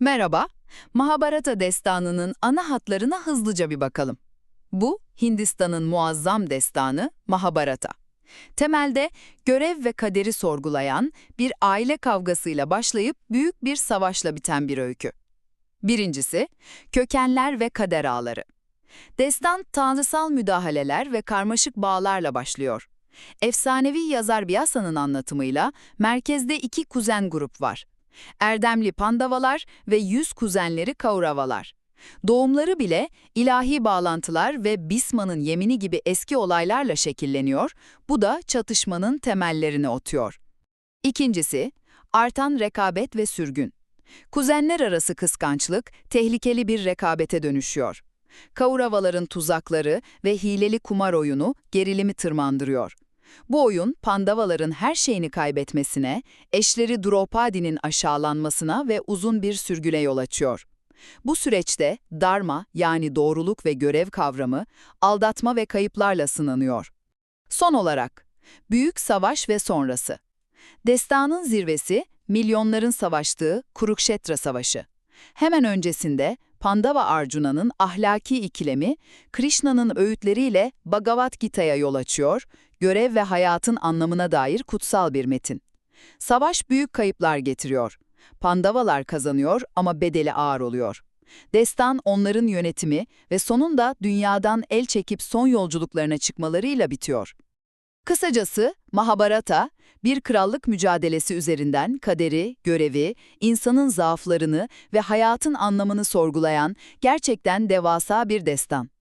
Merhaba, Mahabharata destanının ana hatlarına hızlıca bir bakalım. Bu, Hindistan'ın muazzam destanı Mahabharata. Temelde görev ve kaderi sorgulayan bir aile kavgasıyla başlayıp büyük bir savaşla biten bir öykü. Birincisi, kökenler ve kader ağları. Destan tanrısal müdahaleler ve karmaşık bağlarla başlıyor. Efsanevi yazar Vyasa'nın anlatımıyla merkezde iki kuzen grup var. Erdemli Pandavalar ve yüz kuzenleri Kauravalar. Doğumları bile ilahi bağlantılar ve Bisma'nın yemini gibi eski olaylarla şekilleniyor, bu da çatışmanın temellerini otuyor. İkincisi, artan rekabet ve sürgün. Kuzenler arası kıskançlık tehlikeli bir rekabete dönüşüyor. Kauravaların tuzakları ve hileli kumar oyunu gerilimi tırmandırıyor. Bu oyun Pandavaların her şeyini kaybetmesine, eşleri Draupadi'nin aşağılanmasına ve uzun bir sürgüne yol açıyor. Bu süreçte dharma yani doğruluk ve görev kavramı aldatma ve kayıplarla sınanıyor. Son olarak, Büyük Savaş ve sonrası. Destanın zirvesi milyonların savaştığı Kurukshetra Savaşı. Hemen öncesinde Pandava Arjuna'nın ahlaki ikilemi, Krishna'nın öğütleriyle Bhagavad Gita'ya yol açıyor, görev ve hayatın anlamına dair kutsal bir metin. Savaş büyük kayıplar getiriyor. Pandavalar kazanıyor ama bedeli ağır oluyor. Destan onların yönetimi ve sonunda dünyadan el çekip son yolculuklarına çıkmalarıyla bitiyor. Kısacası Mahabharata, bir krallık mücadelesi üzerinden kaderi, görevi, insanın zaaflarını ve hayatın anlamını sorgulayan gerçekten devasa bir destan.